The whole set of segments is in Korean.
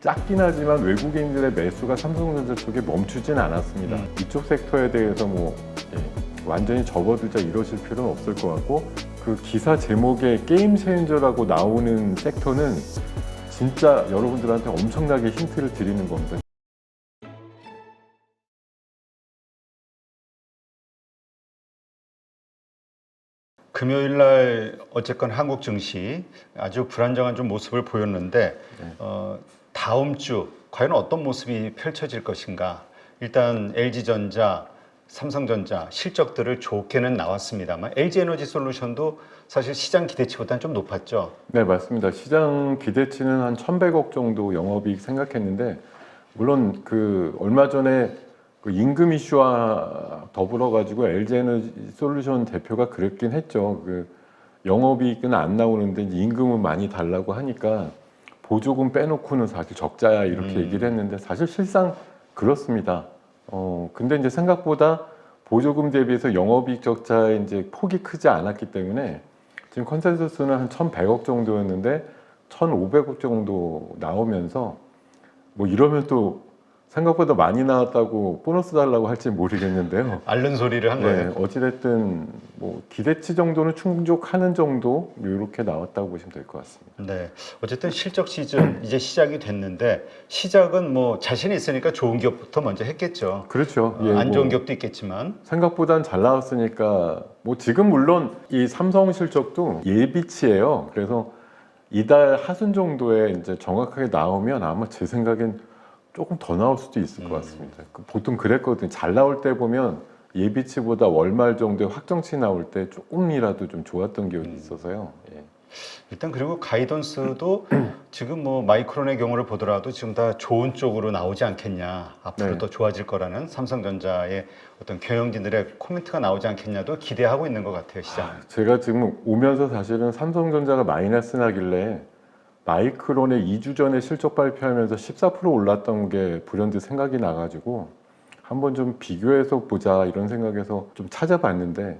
작긴 하지만 외국인들의 매수가 삼성전자 쪽에 멈추진 않았습니다. 음. 이쪽 섹터에 대해서 뭐 예, 완전히 접어들자 이러실 필요는 없을 것 같고 그 기사 제목에 게임 체인저라고 나오는 섹터는 진짜 여러분들한테 엄청나게 힌트를 드리는 겁니다. 금요일 날 어쨌건 한국 증시 아주 불안정한 좀 모습을 보였는데 네. 어, 다음 주 과연 어떤 모습이 펼쳐질 것인가? 일단 LG전자, 삼성전자 실적들을 좋게는 나왔습니다만 LG에너지 솔루션도 사실 시장 기대치보다는 좀 높았죠. 네, 맞습니다. 시장 기대치는 한 1,100억 정도 영업이익 생각했는데 물론 그 얼마 전에 그 임금 이슈와 더불어 가지고 LG에너지 솔루션 대표가 그랬긴 했죠. 그 영업이익은 안 나오는데 임금은 많이 달라고 하니까 보조금 빼놓고는 사실 적자야 이렇게 음. 얘기를 했는데 사실 실상 그렇습니다. 어 근데 이제 생각보다 보조금 대비해서 영업이익 적자의 이제 폭이 크지 않았기 때문에 지금 컨센서스는 한 1,100억 정도였는데 1,500억 정도 나오면서 뭐 이러면 또 생각보다 많이 나왔다고 보너스 달라고 할지 모르겠는데요. 앓는 소리를 한 거예요. 네, 어찌됐든 뭐 기대치 정도는 충족하는 정도 이렇게 나왔다고 보시면 될 것 같습니다. 네. 어쨌든 실적 시즌 이제 시작이 됐는데 시작은 뭐 자신이 있으니까 좋은 기업부터 먼저 했겠죠. 그렇죠. 어, 예, 안 좋은 뭐 기업도 있겠지만 생각보단 잘 나왔으니까 뭐 지금 물론 이 삼성 실적도 예비치예요. 그래서 이달 하순 정도에 이제 정확하게 나오면 아마 제 생각엔 조금 더 나올 수도 있을 것 음. 같습니다. 그 보통 그랬거든요. 잘 나올 때 보면 예비치보다 월말 정도의 확정치 나올 때 조금이라도 좀 좋았던 기억이 음. 있어서요. 예. 일단 그리고 가이던스도 지금 뭐 마이크론의 경우를 보더라도 지금 다 좋은 쪽으로 나오지 않겠냐 앞으로 네. 더 좋아질 거라는 삼성전자의 어떤 경영진들의 코멘트가 나오지 않겠냐도 기대하고 있는 것 같아요 시장. 아, 제가 지금 오면서 사실은 삼성전자가 마이너스 나길래 마이크론의 2주 전에 실적 발표하면서 14% 올랐던 게 불현듯 생각이 나가지고 한번 좀 비교해서 보자 이런 생각에서 좀 찾아봤는데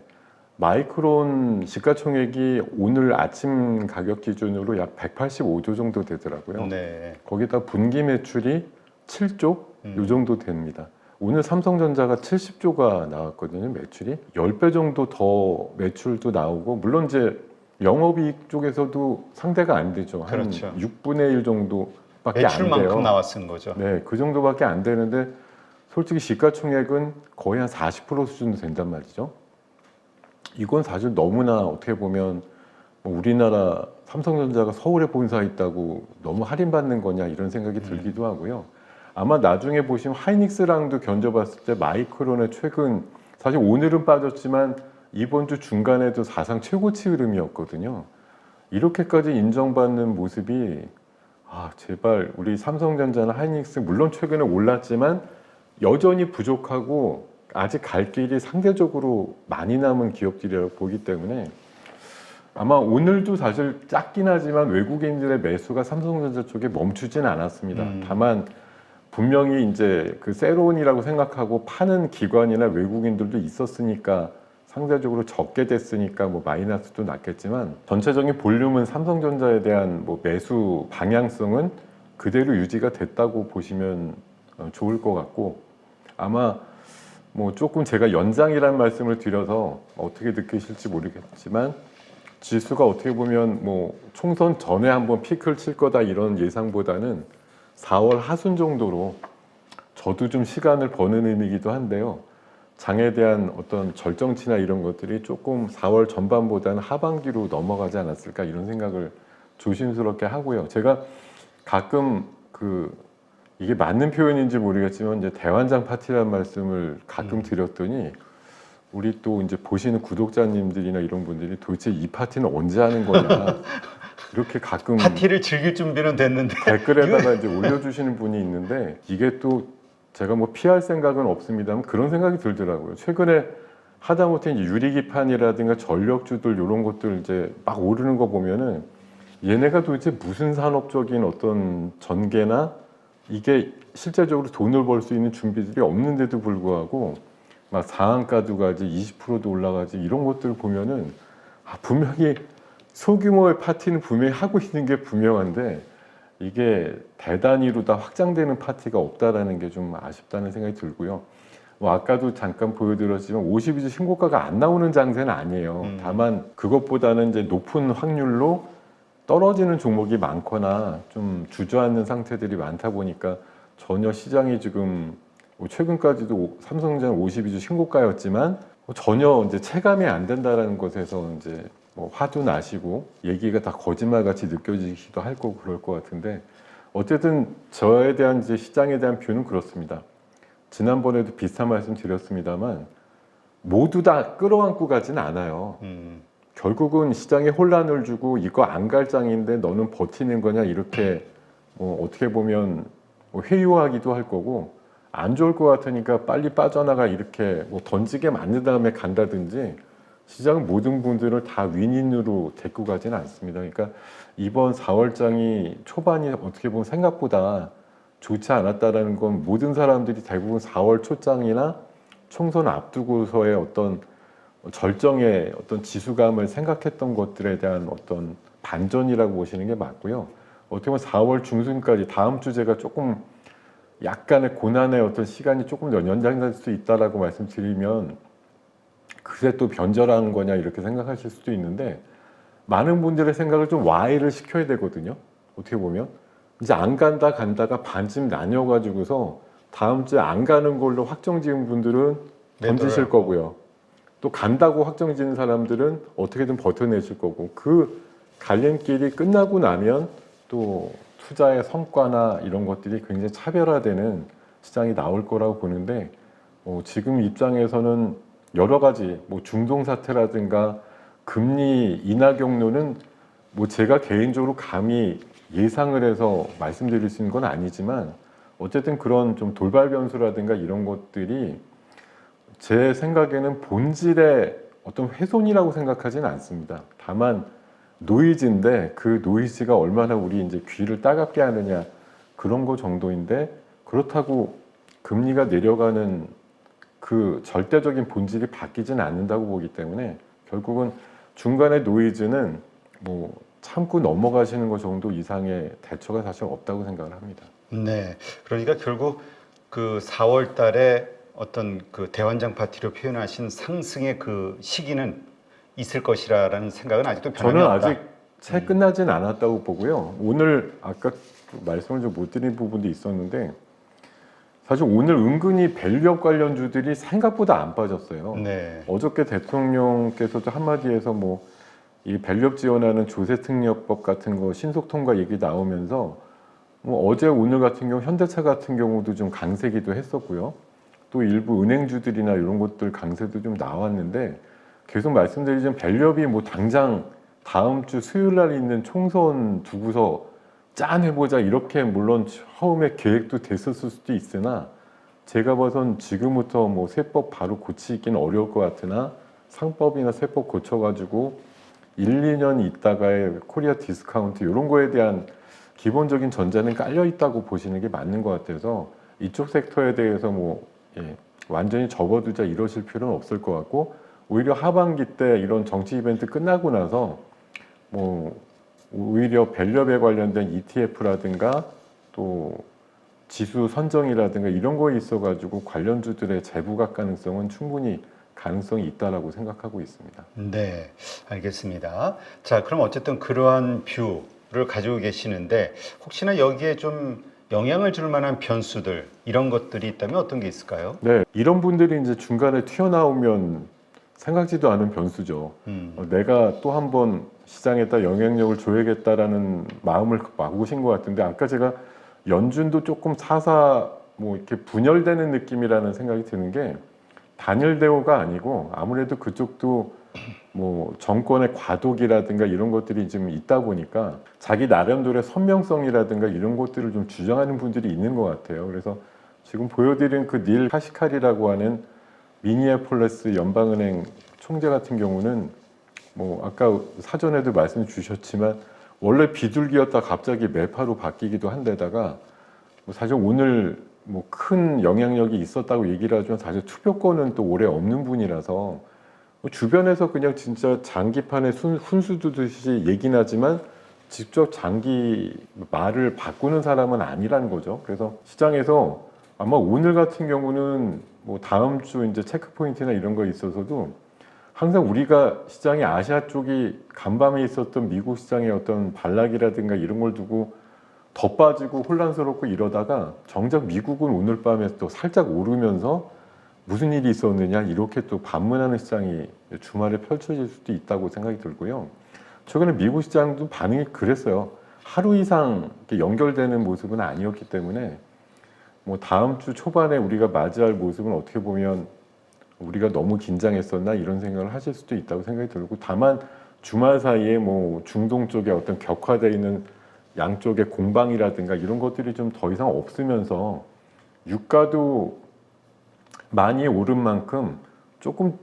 마이크론 시가총액이 오늘 아침 가격 기준으로 약 185조 정도 되더라고요. 네. 거기다 분기 매출이 7조 음. 요 정도 됩니다. 오늘 삼성전자가 70조가 나왔거든요, 매출이. 10배 정도 더 매출도 나오고, 물론 이제 영업이익 쪽에서도 상대가 안 되죠. 한 그렇죠. 6분의 1 정도밖에 안 매출만큼 돼요. 나왔은 거죠. 네, 그 정도밖에 안 되는데, 솔직히 시가총액은 거의 한 40% 수준도 된단 말이죠. 이건 사실 너무나 어떻게 보면 뭐 우리나라 삼성전자가 서울에 본사 있다고 너무 할인받는 거냐 이런 생각이 들기도 하고요. 아마 나중에 보시면 하이닉스랑도 견져봤을 때 마이크론의 최근 사실 오늘은 빠졌지만 이번 주 중간에도 사상 최고치 흐름이었거든요. 이렇게까지 인정받는 모습이 아 제발 우리 삼성전자나 하이닉스 물론 최근에 올랐지만 여전히 부족하고 아직 갈 길이 상대적으로 많이 남은 기업들이라고 보기 때문에 아마 오늘도 사실 작긴 하지만 외국인들의 매수가 삼성전자 쪽에 멈추진 않았습니다. 음. 다만 분명히 이제 그 세론이라고 생각하고 파는 기관이나 외국인들도 있었으니까 상대적으로 적게 됐으니까 뭐 마이너스도 났겠지만 전체적인 볼륨은 삼성전자에 대한 뭐 매수 방향성은 그대로 유지가 됐다고 보시면 어, 좋을 것 같고 아마 뭐 조금 제가 연장이라는 말씀을 드려서 어떻게 느끼실지 모르겠지만 지수가 어떻게 보면 뭐 총선 전에 한번 피크를 칠 거다 이런 예상보다는 4월 하순 정도로 저도 좀 시간을 버는 의미이기도 한데요. 장에 대한 어떤 절정치나 이런 것들이 조금 4월 전반보다는 하반기로 넘어가지 않았을까 이런 생각을 조심스럽게 하고요. 제가 가끔 그 이게 맞는 표현인지 모르겠지만 이제 대환장 파티라는 말씀을 가끔 음. 드렸더니 우리 또 이제 보시는 구독자님들이나 이런 분들이 도대체 이 파티는 언제 하는 거냐 이렇게 가끔 파티를 즐길 준비는 됐는데 댓글에다가 이제 올려주시는 분이 있는데 이게 또 제가 뭐 피할 생각은 없습니다만 그런 생각이 들더라고요. 최근에 하다못해 이제 유리기판이라든가 전력주들 이런 것들 이제 막 오르는 거 보면은 얘네가 도대체 무슨 산업적인 어떤 전개나 이게 실제적으로 돈을 벌 수 있는 준비들이 없는데도 불구하고 막 상한가도 가지 20%도 올라가지 이런 것들 보면은 아, 분명히 소규모의 파티는 분명히 하고 있는 게 분명한데 이게 대단위로 다 확장되는 파티가 없다라는 게 좀 아쉽다는 생각이 들고요. 뭐 아까도 잠깐 보여드렸지만 52주 신고가가 안 나오는 장세는 아니에요. 음. 다만 그것보다는 이제 높은 확률로 떨어지는 종목이 많거나 좀 주저앉는 상태들이 많다 보니까 전혀 시장이 지금 뭐 최근까지도 오- 삼성전자 52주 신고가였지만 뭐 전혀 이제 체감이 안 된다라는 것에서 이제 뭐 화도 나시고 얘기가 다 거짓말 같이 느껴지기도 할 거고 그럴 것 같은데 어쨌든 저에 대한 이제 시장에 대한 뷰는 그렇습니다. 지난번에도 비슷한 말씀 드렸습니다만 모두 다 끌어안고 가진 않아요. 음, 결국은 시장에 혼란을 주고 이거 안 갈 장인데 너는 버티는 거냐 이렇게 뭐 어떻게 보면 뭐 회유하기도 할 거고 안 좋을 것 같으니까 빨리 빠져나가 이렇게 뭐 던지게 만든 다음에 간다든지 시장 모든 분들을 다 윈인으로 데리고 가지는 않습니다. 그러니까 이번 4월장이 초반이 어떻게 보면 생각보다 좋지 않았다라는 건 모든 사람들이 대부분 4월 초장이나 총선 앞두고서의 어떤 절정의 어떤 지수감을 생각했던 것들에 대한 어떤 반전이라고 보시는 게 맞고요. 어떻게 보면 4월 중순까지 다음 주 제가 조금 약간의 고난의 어떤 시간이 조금 더 연장될 수 있다라고 말씀드리면 그새 또 변절하는 거냐 이렇게 생각하실 수도 있는데 많은 분들의 생각을 좀 와해를 시켜야 되거든요. 어떻게 보면 이제 안 간다 간다가 반쯤 나뉘어 가지고서 다음 주에 안 가는 걸로 확정 지은 분들은 던지실 거고요. 또 간다고 확정 지은 사람들은 어떻게든 버텨내실 거고 그 갈림길이 끝나고 나면 또 투자의 성과나 이런 것들이 굉장히 차별화되는 시장이 나올 거라고 보는데 어, 지금 입장에서는 여러 가지 뭐 중동 사태라든가 금리 인하 경로는 뭐 제가 개인적으로 감히 예상을 해서 말씀드릴 수 있는 건 아니지만 어쨌든 그런 좀 돌발 변수라든가 이런 것들이 제 생각에는 본질의 어떤 훼손이라고 생각하지는 않습니다. 다만 노이즈인데 그 노이즈가 얼마나 우리 이제 귀를 따갑게 하느냐 그런 거 정도인데 그렇다고 금리가 내려가는 그 절대적인 본질이 바뀌지는 않는다고 보기 때문에 결국은 중간에 노이즈는 뭐 참고 넘어가시는 것 정도 이상의 대처가 사실 없다고 생각을 합니다. 네, 그러니까 결국 그 4월 달에 어떤 그 대환장 파티로 표현하신 상승의 그 시기는 있을 것이라는 생각은 아직도 변함이 저는 없다. 아직 채 끝나진 않았다고 보고요. 오늘 아까 말씀을 좀 못 드린 부분도 있었는데 사실 오늘 은근히 밸류업 관련주들이 생각보다 안 빠졌어요. 네, 어저께 대통령께서도 한마디에서 뭐 이 밸류업 지원하는 조세특례법 같은 거 신속 통과 얘기 나오면서 뭐 어제 오늘 같은 경우 현대차 같은 경우도 좀 강세기도 했었고요. 또 일부 은행주들이나 이런 것들 강세도 좀 나왔는데 계속 말씀드리지만 밸류업이 뭐 당장 다음 주 수요일 날 있는 총선 두고서 짠 해보자 이렇게 물론 처음에 계획도 됐었을 수도 있으나 제가 봐선 지금부터 뭐 세법 바로 고치기는 어려울 것 같으나 상법이나 세법 고쳐가지고 1, 2년 있다가의 코리아 디스카운트 이런 거에 대한 기본적인 전제는 깔려 있다고 보시는 게 맞는 것 같아서 이쪽 섹터에 대해서 뭐 예, 완전히 접어두자 이러실 필요는 없을 것 같고 오히려 하반기 때 이런 정치 이벤트 끝나고 나서 뭐 오히려 밸류업에 관련된 ETF라든가 또 지수 선정이라든가 이런 거에 있어 가지고 관련주들의 재부각 가능성은 충분히 가능성이 있다라고 생각하고 있습니다. 네, 알겠습니다. 자, 그럼 어쨌든 그러한 뷰를 가지고 계시는데 혹시나 여기에 좀 영향을 줄 만한 변수들 이런 것들이 있다면 어떤 게 있을까요? 네, 이런 분들이 이제 중간에 튀어나오면 생각지도 않은 변수죠. 음, 어, 내가 또 한번 시장에다 영향력을 줘야겠다라는 마음을 먹으신 것 같은데 아까 제가 연준도 조금 사사 뭐 이렇게 분열되는 느낌이라는 생각이 드는 게 단일 대우가 아니고 아무래도 그쪽도 뭐 정권의 과도기라든가 이런 것들이 좀 있다 보니까 자기 나름대로의 선명성이라든가 이런 것들을 좀 주장하는 분들이 있는 것 같아요. 그래서 지금 보여드린 그 닐 카시칼이라고 하는 미니애폴리스 연방은행 총재 같은 경우는 뭐 아까 사전에도 말씀 주셨지만 원래 비둘기였다 갑자기 매파로 바뀌기도 한데다가 뭐 사실 오늘 뭐 큰 영향력이 있었다고 얘기를 하지만 사실 투표권은 또 올해 없는 분이라서 뭐 주변에서 그냥 진짜 장기판에 순, 훈수 두듯이 얘기는 하지만 직접 장기 말을 바꾸는 사람은 아니라는 거죠. 그래서 시장에서 아마 오늘 같은 경우는 뭐 다음 주 이제 체크 포인트나 이런 거 있어서도 항상 우리가 시장의 아시아 쪽이 간밤에 있었던 미국 시장의 어떤 반락이라든가 이런 걸 두고 더 빠지고 혼란스럽고 이러다가 정작 미국은 오늘 밤에 또 살짝 오르면서 무슨 일이 있었느냐 이렇게 또 반문하는 시장이 주말에 펼쳐질 수도 있다고 생각이 들고요. 최근에 미국 시장도 반응이 그랬어요. 하루 이상 연결되는 모습은 아니었기 때문에 뭐 다음 주 초반에 우리가 맞이할 모습은 어떻게 보면 우리가 너무 긴장했었나 이런 생각을 하실 수도 있다고 생각이 들고 다만 주말 사이에 뭐 중동 쪽에 어떤 격화되어 있는 양쪽의 공방이라든가 이런 것들이 좀 더 이상 없으면서 유가도 많이 오른 만큼 조금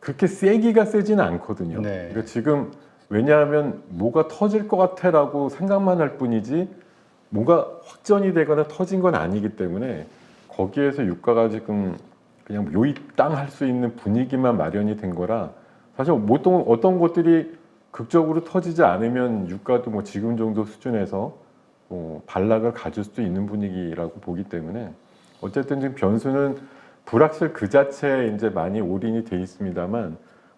그렇게 세기가 세지는 않거든요. 네. 그러니까 지금 왜냐하면 뭐가 터질 것 같아라고 생각만 할 뿐이지 뭐가 확전이 되거나 터진 건 아니기 때문에 거기에서 유가가 지금 그냥 요입당 할수 있는 분위기만 마련이 된 거라 사실 보통 어떤 것들이 극적으로 터지지 않으면 유가도 뭐 지금 정도 수준에서 뭐 반락을 가질 수도 있는 분위기라고 보기 때문에 어쨌든 지금 변수는 불확실 그 자체에 이제 많이 올인이 돼 있습니다만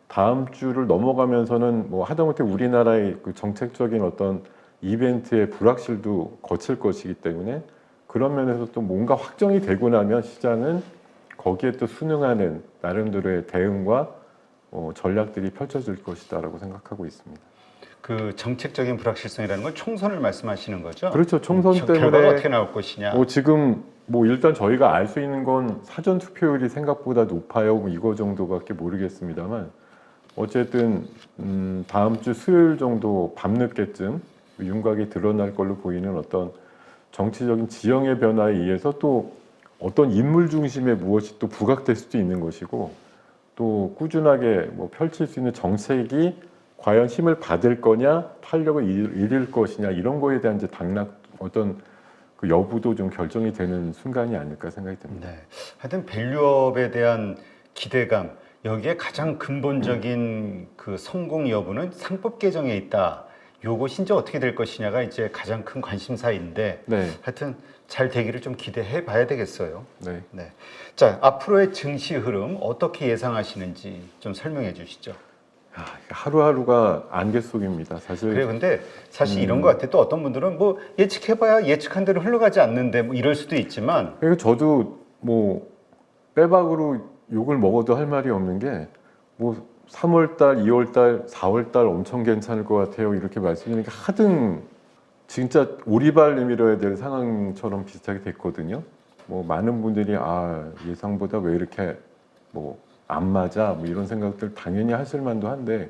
다음 주를 넘어가면서는 뭐 하다못해 우리나라의 그 정책적인 어떤 이벤트의 불확실도 거칠 것이기 때문에 그런 면에서 또 뭔가 확정이 되고 나면 시장은 거기에 또 순응하는 나름대로의 대응과 어, 전략들이 펼쳐질 것이다라고 생각하고 있습니다. 그 정책적인 불확실성이라는 건 총선을 말씀하시는 거죠? 그렇죠. 총선 겨- 결과가 때문에 어떻게 나올 것이냐. 뭐 지금 뭐 일단 저희가 알 수 있는 건 사전 투표율이 생각보다 높아요. 뭐 이거 정도밖에 모르겠습니다만 어쨌든 음, 다음 주 수요일 정도 밤늦게쯤 윤곽이 드러날 걸로 보이는 어떤 정치적인 지형의 변화에 의해서 또 어떤 인물 중심의 무엇이 또 부각될 수도 있는 것이고 또 꾸준하게 뭐 펼칠 수 있는 정책이 과연 힘을 받을 거냐 탄력을 잃- 잃을 것이냐 이런 거에 대한 이제 당락 어떤 그 여부도 좀 결정이 되는 순간이 아닐까 생각이 듭니다. 네. 하여튼 밸류업에 대한 기대감 여기에 가장 근본적인 그 성공 여부는 상법 개정에 있다. 요것이 이제 어떻게 될 것이냐가 이제 가장 큰 관심사인데 네, 하여튼 잘 되기를 좀 기대해 봐야 되겠어요. 네. 네. 자, 앞으로의 증시 흐름 어떻게 예상하시는지 좀 설명해 주시죠. 아, 하루하루가 안개 속입니다. 사실 그래 근데 사실 음. 이런 것 같아. 또 어떤 분들은 뭐 예측해봐야 예측한 대로 흘러가지 않는데 뭐 이럴 수도 있지만 그러니까 저도 뭐 빼박으로 욕을 먹어도 할 말이 없는 게 뭐 3월달, 2월달, 4월달 엄청 괜찮을 것 같아요 이렇게 말씀드리니까 하등 진짜 오리발 내밀어야 될 상황처럼 비슷하게 됐거든요. 뭐 많은 분들이 아 예상보다 왜 이렇게 뭐 안 맞아 뭐 이런 생각들 당연히 하실 만도 한데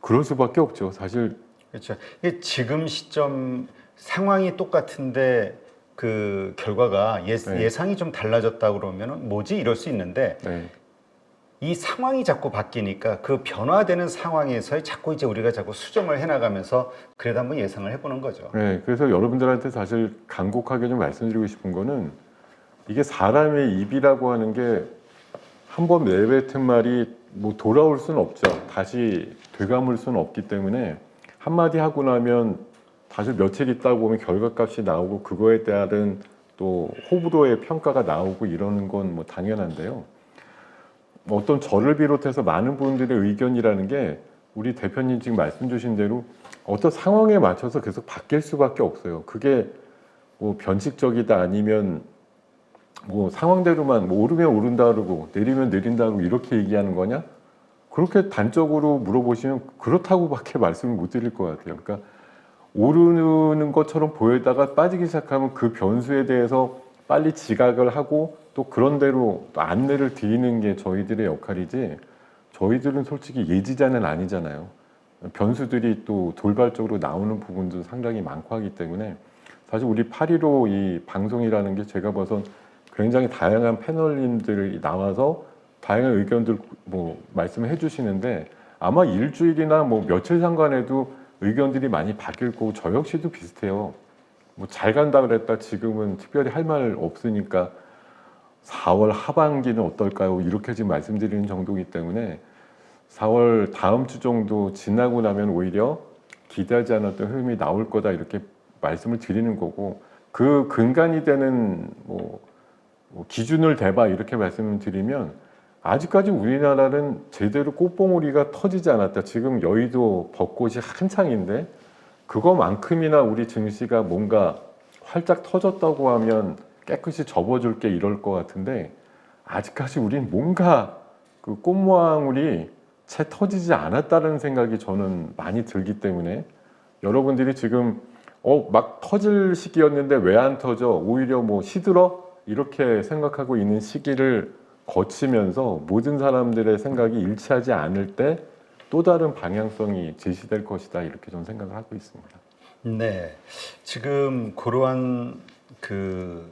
그럴 수밖에 없죠. 사실 그렇죠. 이게 지금 시점 상황이 똑같은데 그 결과가 예, 네. 예상이 좀 달라졌다 그러면은 뭐지 이럴 수 있는데 네, 이 상황이 자꾸 바뀌니까 그 변화되는 상황에서 자꾸 이제 우리가 자꾸 수정을 해나가면서 그래도 한번 예상을 해보는 거죠. 네, 그래서 여러분들한테 사실 간곡하게 좀 말씀드리고 싶은 거는 이게 사람의 입이라고 하는 게 한 번 내뱉은 말이 뭐 돌아올 수는 없죠. 다시 되감을 수는 없기 때문에 한마디 하고 나면 다시 며칠 있다 보면 결과값이 나오고 그거에 따른 또 호불호의 평가가 나오고 이러는 건 뭐 당연한데요. 뭐 어떤 저를 비롯해서 많은 분들의 의견이라는 게 우리 대표님 지금 말씀 주신 대로 어떤 상황에 맞춰서 계속 바뀔 수밖에 없어요. 그게 뭐 변칙적이다 아니면 뭐 상황대로만 뭐 오르면 오른다 그러고 내리면 내린다 그러고 이렇게 얘기하는 거냐? 그렇게 단적으로 물어보시면 그렇다고밖에 말씀을 못 드릴 것 같아요. 그러니까 오르는 것처럼 보이다가 빠지기 시작하면 그 변수에 대해서 빨리 지각을 하고 또 그런 대로 또 안내를 드리는 게 저희들의 역할이지 저희들은 솔직히 예지자는 아니잖아요. 변수들이 또 돌발적으로 나오는 부분도 상당히 많고 하기 때문에 사실 우리 8.15 이 방송이라는 게 제가 봐선 굉장히 다양한 패널님들이 나와서 다양한 의견들 뭐 말씀을 해주시는데 아마 일주일이나 뭐 며칠 상관에도 의견들이 많이 바뀔 거고 저 역시도 비슷해요. 뭐 잘 간다 그랬다 지금은 특별히 할 말 없으니까 4월 하반기는 어떨까요? 이렇게 지금 말씀드리는 정도이기 때문에 4월 다음 주 정도 지나고 나면 오히려 기대하지 않았던 흐름이 나올 거다 이렇게 말씀을 드리는 거고 그 근간이 되는 뭐, 뭐 기준을 대봐 이렇게 말씀을 드리면 아직까지 우리나라는 제대로 꽃봉오리가 터지지 않았다. 지금 여의도 벚꽃이 한창인데 그거만큼이나 우리 증시가 뭔가 활짝 터졌다고 하면 깨끗이 접어줄게 이럴 것 같은데 아직까지 우린 뭔가 그 꽃모양울이 채 터지지 않았다는 생각이 저는 많이 들기 때문에 여러분들이 지금 어 막 터질 시기였는데 왜 안 터져? 오히려 뭐 시들어? 이렇게 생각하고 있는 시기를 거치면서 모든 사람들의 생각이 일치하지 않을 때 또 다른 방향성이 제시될 것이다 이렇게 저는 생각을 하고 있습니다. 네, 지금 그러한 그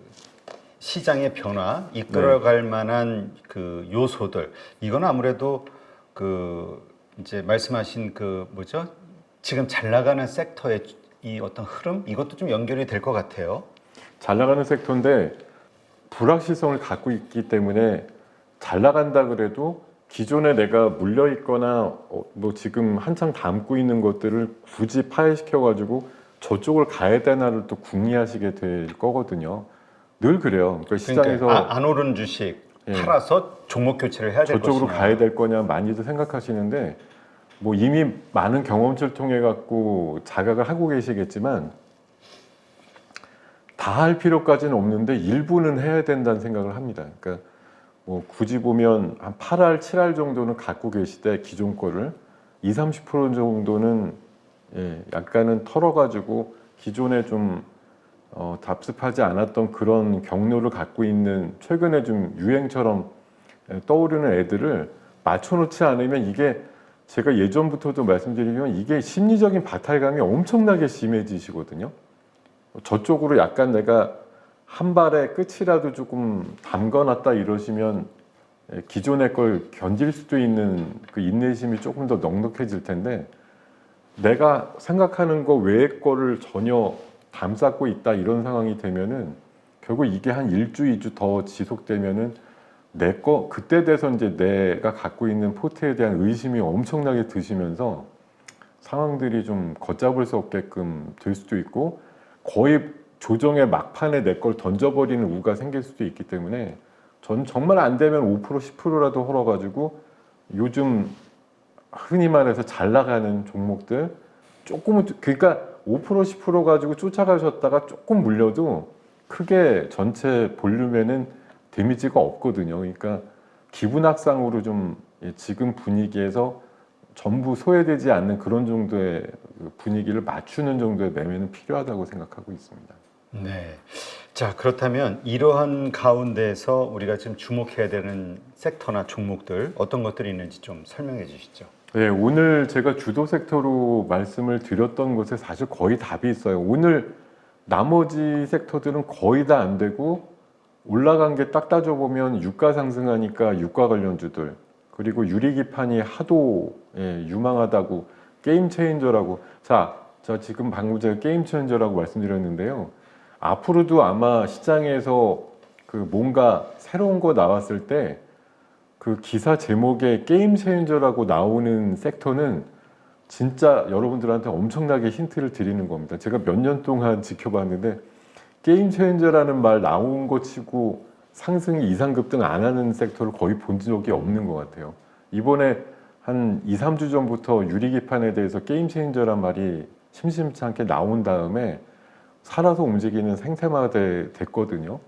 시장의 변화 이끌어갈 만한 그 요소들 이건 아무래도 그 이제 말씀하신 그 뭐죠? 지금 잘 나가는 섹터의 이 어떤 흐름 이것도 좀 연결이 될 것 같아요. 잘 나가는 섹터인데 불확실성을 갖고 있기 때문에 잘 나간다 그래도 기존에 내가 물려 있거나 어, 뭐 지금 한창 담고 있는 것들을 굳이 파해시켜 가지고 저쪽을 가야 되나를 또 궁리하시게 될 거거든요. 늘 그래요. 그러니까 시장에서 그러니까 아, 안 오른 주식 예. 팔아서 종목 교체를 해야 될 저쪽으로 것이냐. 가야 될 거냐 많이들 생각하시는데 뭐 이미 많은 경험치를 통해 갖고 자각을 하고 계시겠지만 다 할 필요까지는 없는데 일부는 해야 된다는 생각을 합니다. 그러니까 뭐 굳이 보면 한 8할, 7할 정도는 갖고 계시되 기존 거를 20, 30% 정도는 예, 약간은 털어가지고 기존에 좀 어, 답습하지 않았던 그런 경로를 갖고 있는 최근에 좀 유행처럼 예, 떠오르는 애들을 맞춰놓지 않으면 이게 제가 예전부터도 말씀드리면 이게 심리적인 바탈감이 엄청나게 심해지시거든요. 저쪽으로 약간 내가 한 발의 끝이라도 조금 담궈놨다 이러시면 예, 기존의 걸 견딜 수도 있는 그 인내심이 조금 더 넉넉해질 텐데 내가 생각하는 거 외의 거를 전혀 담쌓고 있다 이런 상황이 되면은 결국 이게 한 일주, 이주 더 지속되면은 내 거 그때 돼서 이제 내가 갖고 있는 포트에 대한 의심이 엄청나게 드시면서 상황들이 좀 걷잡을 수 없게끔 될 수도 있고 거의 조정의 막판에 내 걸 던져버리는 우가 생길 수도 있기 때문에 전 정말 안 되면 5% 10%라도 헐어가지고 요즘 흔히 말해서 잘 나가는 종목들 조금은 그러니까 5% 10% 가지고 쫓아가셨다가 조금 물려도 크게 전체 볼륨에는 데미지가 없거든요. 그러니까 기분 악상으로 좀 예, 지금 분위기에서 전부 소외되지 않는 그런 정도의 그 분위기를 맞추는 정도의 매매는 필요하다고 생각하고 있습니다. 네. 자, 그렇다면 이러한 가운데서 우리가 지금 주목해야 되는 섹터나 종목들 어떤 것들이 있는지 좀 설명해 주시죠. 네, 오늘 제가 주도 섹터로 말씀을 드렸던 것에 사실 거의 답이 있어요. 오늘 나머지 섹터들은 거의 다 안 되고 올라간 게 딱 따져보면 유가 상승하니까 유가 관련주들 그리고 유리기판이 하도 예, 유망하다고 게임 체인저라고 자, 자 지금 방금 제가 게임 체인저라고 말씀드렸는데요. 앞으로도 아마 시장에서 그 뭔가 새로운 거 나왔을 때 그 기사 제목에 게임 체인저라고 나오는 섹터는 진짜 여러분들한테 엄청나게 힌트를 드리는 겁니다. 제가 몇 년 동안 지켜봤는데 게임 체인저라는 말 나온 거 치고 상승이 이상 급등 안 하는 섹터를 거의 본 적이 없는 것 같아요. 이번에 한 2, 3주 전부터 유리기판에 대해서 게임 체인저란 말이 심심치 않게 나온 다음에 살아서 움직이는 생태마가 됐거든요.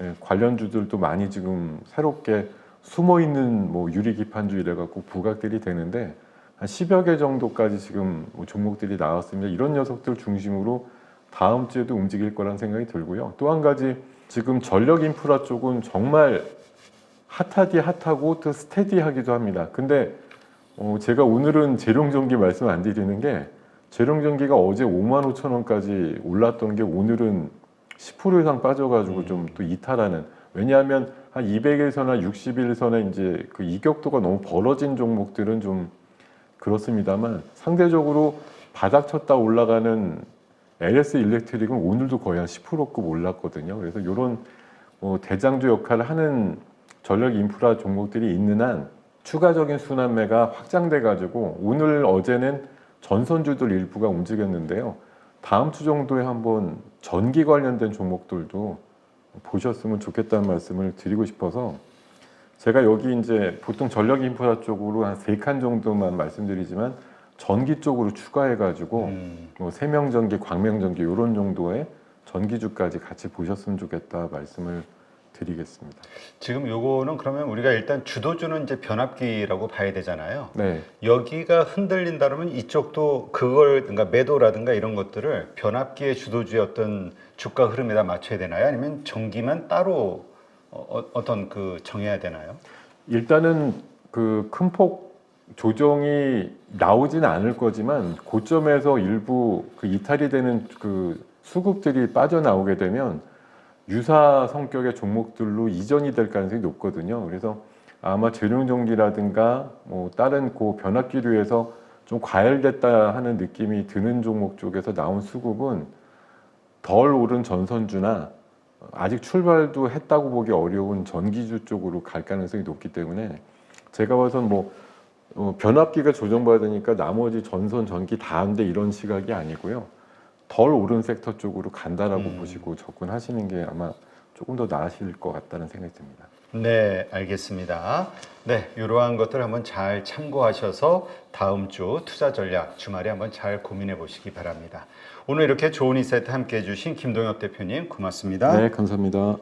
예, 관련주들도 많이 지금 새롭게 숨어 있는 뭐 유리 기판주 이래 갖고 부각들이 되는데 한 10여 개 정도까지 지금 뭐 종목들이 나왔습니다. 이런 녀석들 중심으로 다음 주에도 움직일 거란 생각이 들고요. 또 한 가지 지금 전력 인프라 쪽은 정말 핫하디 핫하고 또 스테디하기도 합니다. 근데 어 제가 오늘은 재룡전기 말씀 안 드리는 게 재룡전기가 어제 5만 5천 원까지 올랐던 게 오늘은 10% 이상 빠져가지고 좀또 이탈하는 왜냐하면 한 200일선이나 60일선에 이제 그 이격도가 너무 벌어진 종목들은 좀 그렇습니다만 상대적으로 바닥 쳤다 올라가는 LS 일렉트릭은 오늘도 거의 한 10%급 올랐거든요. 그래서 이런 뭐 대장주 역할을 하는 전력 인프라 종목들이 있는 한 추가적인 순환매가 확장돼 가지고 오늘 어제는 전선주들 일부가 움직였는데요. 다음 주 정도에 한번 전기 관련된 종목들도 보셨으면 좋겠다는 말씀을 드리고 싶어서 제가 여기 이제 보통 전력 인프라 쪽으로 한 세 칸 정도만 말씀드리지만 전기 쪽으로 추가해 가지고 음, 뭐 세명전기, 광명전기 이런 정도의 전기주까지 같이 보셨으면 좋겠다 말씀을 드리겠습니다. 지금 요거는 그러면 우리가 일단 주도주는 이제 변압기라고 봐야 되잖아요. 네, 여기가 흔들린다 그러면 이쪽도 그걸 그러니까 매도라든가 이런 것들을 변압기의 주도주의 어떤 주가 흐름에다 맞춰야 되나요? 아니면 전기만 따로 어, 어떤 그 정해야 되나요? 일단은 그 큰 폭 조정이 나오지는 않을 거지만 고점에서 일부 그 이탈이 되는 그 수급들이 빠져나오게 되면 유사 성격의 종목들로 이전이 될 가능성이 높거든요. 그래서 아마 재룡전기라든가 뭐 다른 고 변압기류에서 좀 과열됐다 하는 느낌이 드는 종목 쪽에서 나온 수급은 덜 오른 전선주나 아직 출발도 했다고 보기 어려운 전기주 쪽으로 갈 가능성이 높기 때문에 제가 봐선 뭐 어, 변압기가 조정받으니까 나머지 전선 전기 다 한데 이런 시각이 아니고요. 덜 오른 섹터 쪽으로 간다라고 음. 보시고 접근하시는 게 아마 조금 더 나으실 것 같다는 생각이 듭니다. 네, 알겠습니다. 네, 이러한 것들 한번 잘 참고하셔서 다음 주 투자 전략 주말에 한번 잘 고민해 보시기 바랍니다. 오늘 이렇게 좋은 이세트 함께 해주신 김동엽 대표님 고맙습니다. 네, 감사합니다.